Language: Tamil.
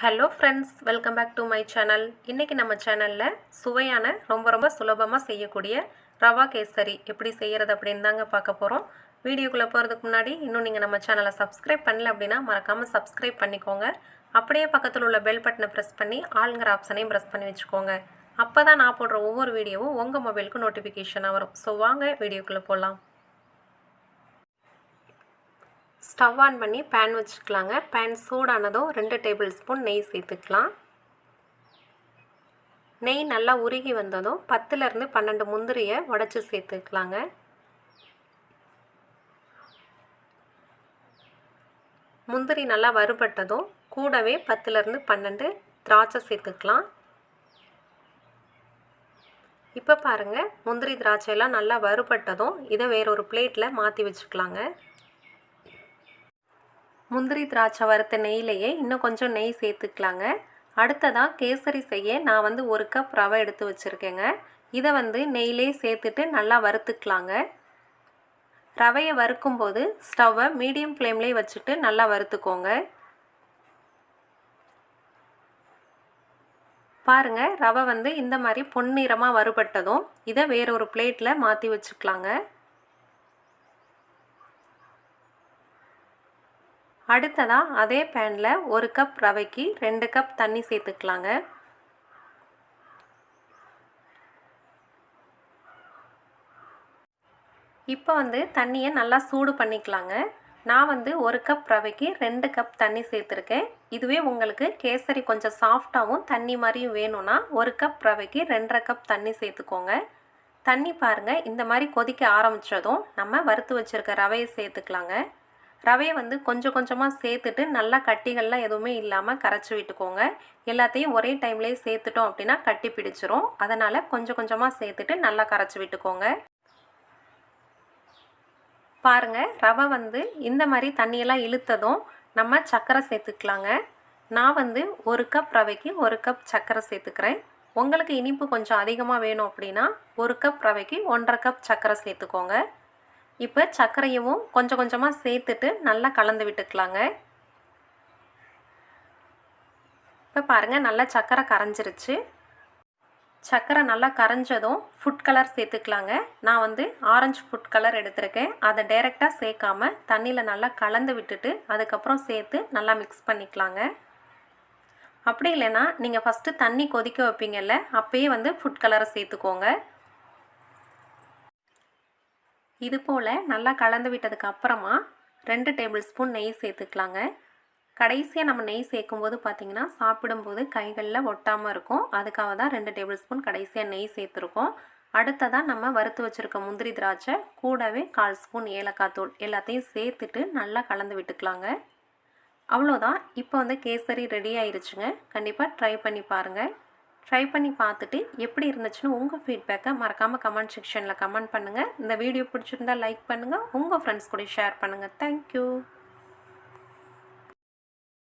Hello friends welcome back to my channel இன்றைக்கி நம்ம சேனலில் சுவையான ரொம்ப ரொம்ப சுலபமாக செய்யக்கூடிய ரவா கேசரி எப்படி செய்கிறது அப்படின்னு தாங்க பார்க்க போகிறோம் வீடியோக்குள்ளே போகிறதுக்கு முன்னாடி இன்னும் நீங்கள் நம்ம சேனலை சப்ஸ்கிரைப் பண்ணல அப்படின்னா மறக்காமல் சப்ஸ்கிரைப் பண்ணிக்கோங்க. அப்படியே பக்கத்தில் உள்ள பெல் பட்டனை ப்ரெஸ் பண்ணி ஆளுங்கிற ஆப்ஷனையும் ப்ரெஸ் பண்ணி வச்சுக்கோங்க. அப்போ தான் நான் போடுற ஒவ்வொரு வீடியோவும் உங்கள் மொபைலுக்கு நோட்டிஃபிகேஷனாக வரும். ஸோ வாங்க வீடியோக்குள்ளே போகலாம் ஸ்டவ் ஆன் பண்ணி பேன் வச்சுக்கலாங்க. பேன் சூடானதும் ரெண்டு டேபிள் ஸ்பூன் நெய் சேர்த்துக்கலாம். நெய் நல்லா உருகி வந்ததும் பத்துலேருந்து பன்னெண்டு முந்திரியை உடச்சி சேர்த்துக்கலாங்க. முந்திரி நல்லா வறுபட்டதும் கூடவே பத்துலேருந்து பன்னெண்டு திராட்சை சேர்த்துக்கலாம். இப்போ பாருங்கள் முந்திரி திராட்சையெல்லாம் நல்லா வறுபட்டதும் இதை வேறொரு பிளேட்டில் மாற்றி வச்சுக்கலாங்க. முந்திரி திராட்சை வறுத்த நெய்லேயே இன்னும் கொஞ்சம் நெய் சேர்த்துக்கலாங்க. அடுத்ததாக கேசரி செய்ய நான் வந்து ஒரு கப் ரவை எடுத்து வச்சுருக்கேங்க. இதை வந்து நெய்லே சேர்த்துட்டு நல்லா வறுத்துக்கலாங்க. ரவையை வறுக்கும்போது ஸ்டவ்வை மீடியம் ஃப்ளேம்லேயே வச்சுட்டு நல்லா வறுத்துக்கோங்க. பாருங்கள் ரவை வந்து இந்த மாதிரி பொன்னிறமாக வறுபட்டதும் இதை வேறொரு பிளேட்டில் மாற்றி வச்சுக்கலாங்க. அடுத்ததாக அதே பேனில் ஒரு கப் ரவைக்கு ரெண்டு கப் தண்ணி சேர்த்துக்கலாங்க. இப்போ வந்து தண்ணியை நல்லா சூடு பண்ணிக்கலாங்க. நான் வந்து ஒரு கப் ரவைக்கு ரெண்டு கப் தண்ணி சேர்த்துருக்கேன். இதுவே உங்களுக்கு கேசரி கொஞ்சம் சாஃப்டாகவும் தண்ணி மாதிரியும் வேணும்னா ஒரு கப் ரவைக்கு ரெண்டரை கப் தண்ணி சேர்த்துக்கோங்க. தண்ணி பாருங்கள் இந்த மாதிரி கொதிக்க ஆரம்பித்ததும் நம்ம வறுத்து வச்சுருக்க ரவையை சேர்த்துக்கலாங்க. ரவையை வந்து கொஞ்சம் கொஞ்சமாக சேர்த்துட்டு நல்லா கட்டிகள்லாம் எதுவுமே இல்லாமல் கரைச்சி விட்டுக்கோங்க. எல்லாத்தையும் ஒரே டைம்லேயே சேர்த்துட்டோம் அப்படின்னா கட்டி பிடிச்சிரும். அதனால் கொஞ்சம் கொஞ்சமாக சேர்த்துட்டு நல்லா கரைச்சி விட்டுக்கோங்க. பாருங்கள் ரவை வந்து இந்த மாதிரி தண்ணியெல்லாம் இழுத்ததும் நம்ம சர்க்கரை சேர்த்துக்கலாங்க. நான் வந்து ஒரு கப் ரவைக்கு ஒரு கப் சர்க்கரை சேர்த்துக்கிறேன். உங்களுக்கு இனிப்பு கொஞ்சம் அதிகமாக வேணும் அப்படின்னா ஒரு கப் ரவைக்கு ஒன்றரை கப் சர்க்கரை சேர்த்துக்கோங்க. இப்போ சர்க்கரையும் கொஞ்சம் கொஞ்சமாக சேர்த்துட்டு நல்லா கலந்து விட்டுக்கலாங்க. இப்போ பாருங்கள் நல்லா சர்க்கரை கரைஞ்சிருச்சு. சர்க்கரை நல்லா கரைஞ்சதும் ஃபுட் கலர் சேர்த்துக்கலாங்க. நான் வந்து ஆரஞ்சு ஃபுட் கலர் எடுத்திருக்கேன். அதை டைரெக்டாக சேர்க்காம தண்ணியில் நல்லா கலந்து விட்டுட்டு அதுக்கப்புறம் சேர்த்து நல்லா மிக்ஸ் பண்ணிக்கலாங்க. அப்படி இல்லைன்னா நீங்கள் ஃபஸ்ட்டு தண்ணி கொதிக்க வைப்பீங்கல்ல அப்போயே வந்து ஃபுட் கலரை சேர்த்துக்கோங்க. இது போல் நல்லா கலந்து விட்டதுக்கு அப்புறமா ரெண்டு டேபிள் ஸ்பூன் நெய் சேர்த்துக்கலாங்க. கடைசியாக நம்ம நெய் சேர்க்கும்போது பார்த்திங்கன்னா சாப்பிடும்போது கைகளில் ஒட்டாமல் இருக்கும். அதுக்காக தான் ரெண்டு டேபிள் ஸ்பூன் கடைசியாக நெய் சேர்த்துருக்கோம். அடுத்ததாக நம்ம வறுத்து வச்சுருக்க முந்திரி திராட்சை கூடவே கால் ஸ்பூன் ஏலக்காய் தூள் எல்லாத்தையும் சேர்த்துட்டு நல்லா கலந்து விட்டுக்கலாங்க. அவ்வளோதான் இப்போ வந்து கேசரி ரெடி ஆயிருச்சுங்க. கண்டிப்பாக ட்ரை பண்ணி பாருங்கள் ட்ரை பண்ணி பார்த்துட்டு எப்படி இருந்துச்சுன்னு உங்கள் ஃபீட்பேக்கை மறக்காமல் கமெண்ட் செக்ஷனில் கமெண்ட் பண்ணுங்கள் இந்த வீடியோ பிடிச்சிருந்தா லைக் பண்ணுங்கள் உங்கள் ஃப்ரெண்ட்ஸ் கூட ஷேர் பண்ணுங்கள் தேங்க்யூ